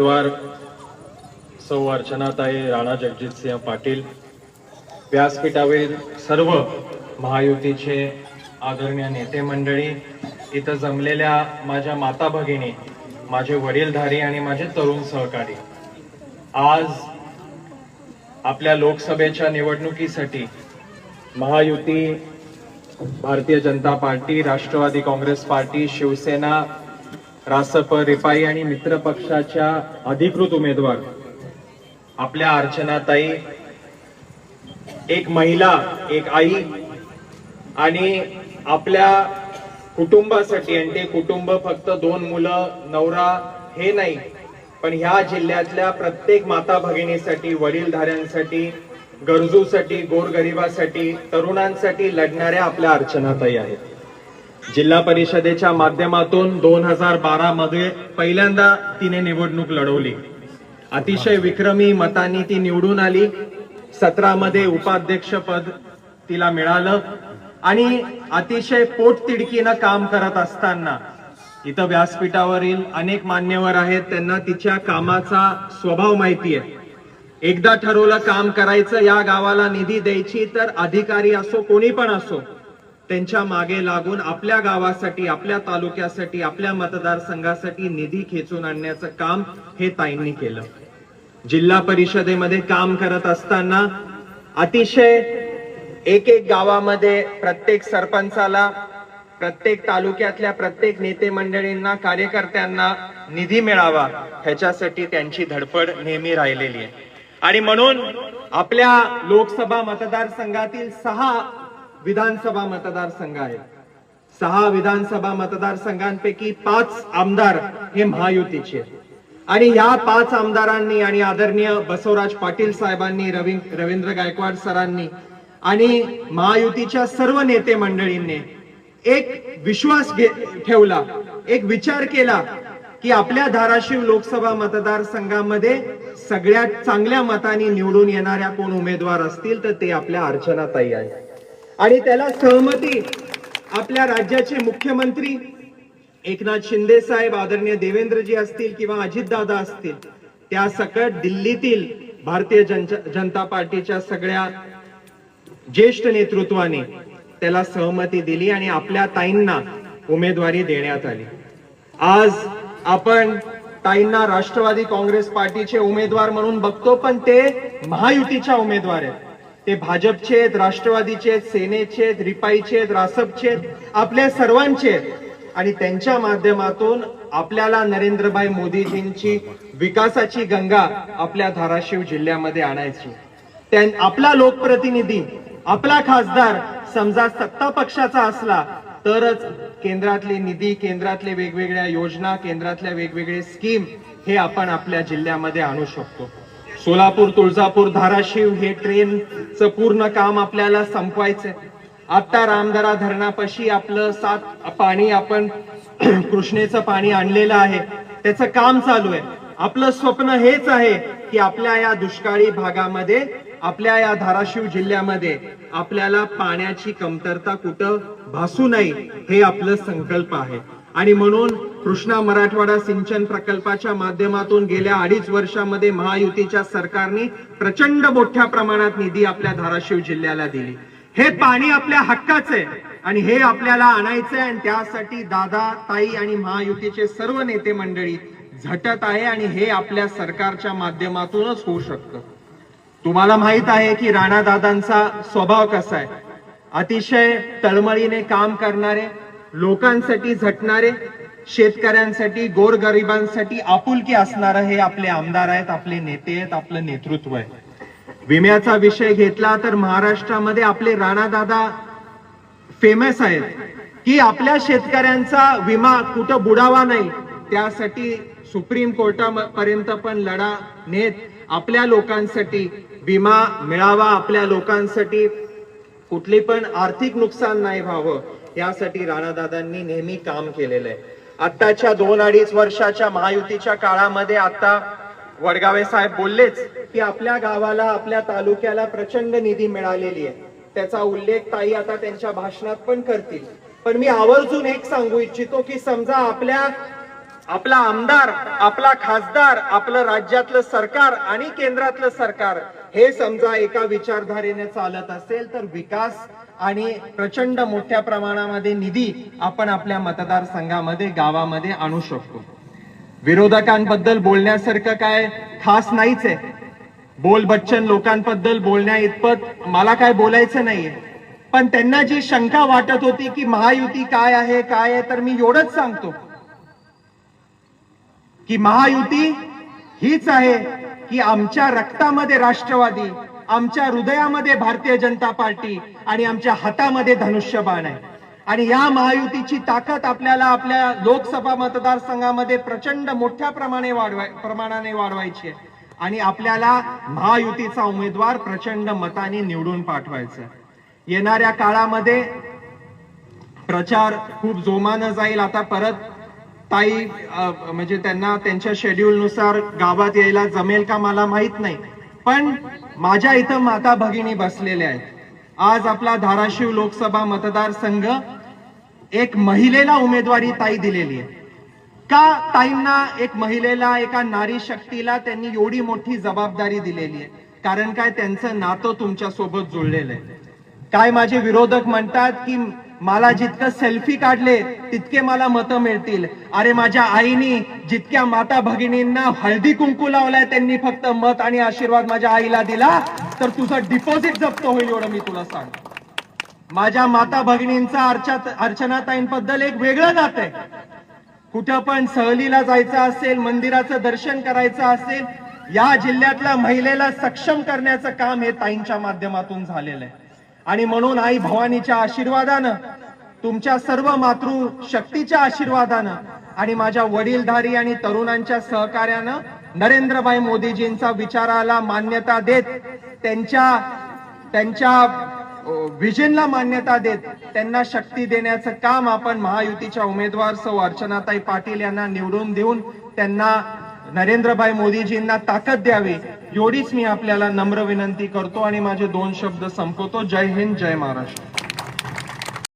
उमेदवार सौ अर्चनाताई राणा जगजितसिंह पाटील व्यासपीठावरील सर्व महायुतीचे आदरणीय नेते मंडळी इथं जमलेल्या माझ्या माता भगिनी माझे वडीलधारी आणि माझे तरुण सहकारी आज आपल्या लोकसभेच्या निवडणुकीसाठी Mahayuti Bharatiya Janata party Rashtrawadi Congress party Shivsena Rasap RPI आणि मित्र पक्षाच्या अधिकृत उमेदवार. आपल्या अर्चनाताई एक महिला एक आई आणि आपल्या कुटुंबासाठी आणि ते कुटुंब फक्त दोन मुलं नवरा हे नाही पण ह्या जिल्ह्यातल्या प्रत्येक माता भगिनीसाठी वडीलधाऱ्यांसाठी गरजूसाठी गोरगरिबासाठी तरुणांसाठी लढणाऱ्या आपल्या अर्चनाताई आहेत. जिल्हा परिषदेच्या माध्यमातून दोन हजार बारा मध्ये पहिल्यांदा तिने निवडणूक लढवली. अतिशय विक्रमी मतांनी ती निवडून आली. सतरा मध्ये उपाध्यक्ष पद तिला मिळालं. आणि अतिशय पोटतिडकीनं काम करत असताना इथं व्यासपीठावरील अनेक मान्यवर आहेत. त्यांना तिच्या कामाचा स्वभाव माहिती आहे. एकदा ठरवलं काम करायचं या गावाला निधी द्यायची तर अधिकारी असो कोणी पण असो त्यांच्या मागे लागून आपल्या गावासाठी आपल्या तालुक्यासाठी आपल्या मतदारसंघासाठी निधी खेचून आणण्याचं काम हे ताईंनी केलं. जिल्हा परिषदेमध्ये काम करत असताना अतिशय एक एक गावामध्ये प्रत्येक सरपंचाला प्रत्येक तालुक्यातल्या प्रत्येक नेते मंडळींना कार्यकर्त्यांना निधी मिळावा ह्याच्यासाठी त्यांची धडपड नेहमी राहिलेली आहे. आणि म्हणून आपल्या लोकसभा मतदारसंघातील सहा विधानसभा मतदारसंघ आहे. सहा विधानसभा मतदारसंघांपैकी पाच आमदार हे महायुतीचे आणि या पाच आमदारांनी आणि आदरणीय बसवराज पाटील साहेबांनी रवी रवींद्र गायकवाड सरांनी आणि महायुतीच्या सर्व नेते मंडळींनी एक विश्वास घे ठेवला एक विचार केला की आपल्या धाराशिव लोकसभा मतदारसंघामध्ये सगळ्यात चांगल्या मताने निवडून येणाऱ्या कोण उमेदवार असतील तर ते आपल्या अर्चनाताई आहे आणि त्याला सहमती आपल्या राज्याचे मुख्यमंत्री एकनाथ शिंदे साहेब आदरणीय देवेंद्रजी असतील किंवा अजितदादा असतील त्या सकट दिल्लीतील भारतीय जन- जनता पार्टीच्या सगळ्या ज्येष्ठ नेतृत्वाने त्याला सहमती दिली आणि आपल्या ताईंना उमेदवारी देण्यात आली. आज आपण ताईंना राष्ट्रवादी काँग्रेस पार्टीचे उमेदवार म्हणून बघतो पण ते महायुतीच्या उमेदवार आहेत. ते भाजपचे आहेत राष्ट्रवादीचे आहेत सेनेचे आहेत रिपाईचे आहेत रासपचे आहेत आपल्या सर्वांचे आहेत आणि त्यांच्या माध्यमातून आपल्याला नरेंद्रभाई मोदीजींची विकासाची गंगा आपल्या धाराशिव जिल्ह्यामध्ये आणायची. त्यां आपला लोकप्रतिनिधी आपला खासदार समजा सत्ता पक्षाचा असला तरच केंद्रातले निधी केंद्रातले वेगवेगळ्या योजना केंद्रातल्या वेगवेगळे स्कीम हे आपण आपल्या जिल्ह्यामध्ये आणू शकतो. सोलापूर तुळजापूर धाराशिव हे ट्रेनचं पूर्ण काम आपल्याला संपवायचंय. आता रामदरा धरणापाशी आपलं सात पाणी आपण कृष्णेचं पाणी आणलेलं आहे. त्याचं काम चालू आहे. आपलं स्वप्न हेच आहे की आपल्या या दुष्काळी भागामध्ये आपल्या या धाराशिव जिल्ह्यामध्ये आपल्याला पाण्याची कमतरता कुठं भासू नये हे आपलं संकल्प आहे. आणि म्हणून कृष्णा मराठवाडा सिंचन प्रकल्पाच्या माध्यमातून गेल्या अडीच वर्षामध्ये महायुतीच्या सरकारने प्रचंड मोठ्या प्रमाणात निधी आपल्या धाराशिव जिल्ह्याला दिली. हे पाणी आपल्या हक्काचे आणि हे आपल्याला आणायचंय आणि त्यासाठी दादा ताई आणि महायुतीचे सर्व नेते मंडळी झटत आहे आणि हे आपल्या सरकारच्या माध्यमातूनच होऊ शकतं. तुम्हाला माहीत आहे की राणा दादांचा स्वभाव कसा आहे? अतिशय तळमळीने काम करणारे लोकांसाठी झटणारे शेतकऱ्यांसाठी गोरगरिबांसाठी आपुलकी असणार हे आपले आमदार आहेत आपले नेते आहेत आपलं नेतृत्व आहे. विम्याचा विषय घेतला तर महाराष्ट्रामध्ये आपले राणा दादा फेमस आहेत की आपल्या शेतकऱ्यांचा विमा कुठं बुडावा नाही त्यासाठी सुप्रीम कोर्टापर्यंत पण लढा नेत आपल्या लोकांसाठी विमा मिळावा आपल्या लोकांसाठी कुठली पण आर्थिक नुकसान नाही व्हावं यासाठी राणादादांनी नेहमी काम केलेलं आहे. आत्ताच्या दोन अडीच वर्षाच्या महायुतीच्या काळामध्ये आता वडगावे साहेब बोललेच की आपल्या गावाला आपल्या तालुक्याला प्रचंड निधी मिळालेली आहे. त्याचा उल्लेख ताई आता त्यांच्या भाषणात पण करतील. पण मी आवर्जून एक सांगू इच्छितो की समजा आपल्या आपला आमदार आपला खासदार आपलं राज्यातलं सरकार आणि केंद्रातलं सरकार हे समजा एका विचारधारेने चालत असेल तर विकास आणि प्रचंड मोठ्या प्रमाणामध्ये निधी आपण आपल्या मतदारसंघामध्ये गावामध्ये आणू शकतो. विरोधकांबद्दल बोलण्यासारखं काय खास नाहीच आहे. बोल बच्चन लोकांबद्दल बोलण्या इतपत मला काय बोलायचं नाहीये. पण त्यांना जी शंका वाटत होती की महायुती काय आहे काय आहे तर मी एवढंच सांगतो. की महायुती हीच आहे की आमच्या रक्तामध्ये राष्ट्रवादी आमच्या हृदयामध्ये भारतीय जनता पार्टी आणि आमच्या हातामध्ये धनुष्यबाण आहे. आणि या महायुतीची ताकद आपल्याला आपल्या लोकसभा मतदारसंघामध्ये प्रचंड मोठ्या प्रमाणे वाढवाय प्रमाणाने वाढवायची आहे. आणि आपल्याला महायुतीचा उमेदवार प्रचंड मताने निवडून पाठवायचा येणाऱ्या काळामध्ये प्रचार खूप जोमानं जाईल. आता परत ताई म्हणजे त्यांना त्यांच्या शेड्यूलनुसार गावात यायला जमेल का मला माहीत नाही. पण माझ्या इथं माता भगिनी बसलेल्या आहेत. आज आपला धाराशिव लोकसभा मतदारसंघ एक महिलेला उमेदवारी ताई दिलेली आहे. का ताईंना एक महिलेला एका नारी शक्तीला त्यांनी एवढी मोठी जबाबदारी दिलेली आहे? कारण काय त्यांचं नातं तुमच्यासोबत जुळलेलं आहे. काय माझे विरोधक म्हणतात की मला जितकं सेल्फी काढले तितके मला मतं मिळतील. अरे माझ्या आईनी जितक्या माता भगिनींना हळदी कुंकू लावलाय त्यांनी फक्त मत आणि आशीर्वाद माझ्या आईला दिला तर तुझं डिपॉझिट जप्त होईल एवढं मी तुला सांगतो. माझ्या माता भगिनींचा अर्चा अर्चनाताईंबद्दल एक वेगळं जात आहे. कुठं पण सहलीला जायचं असेल मंदिराचं दर्शन करायचं असेल या जिल्ह्यातल्या महिलेला सक्षम करण्याचं काम हे ताईंच्या माध्यमातून झालेलं आहे. आणि म्हणून आई भवानीच्या आशीर्वादानं तुमच्या सर्व मातृ शक्तीच्या आशीर्वादानं आणि माझ्या वडीलधारी आणि तरुणांच्या सहकार्यानं नरेंद्रभाई मोदीजींचा विचाराला मान्यता देत त्यांच्या त्यांच्या विजनला मान्यता देत त्यांना शक्ती देण्याचं काम आपण महायुतीच्या उमेदवार सौ अर्चनाताई पाटील यांना निवडून देऊन त्यांना नरेंद्रभाई मोदीजींना ताकद द्यावी एवढीच मी आपल्याला नम्र विनंती करतो आणि माझे दोन शब्द संपवतो. जय हिंद जय महाराष्ट्र.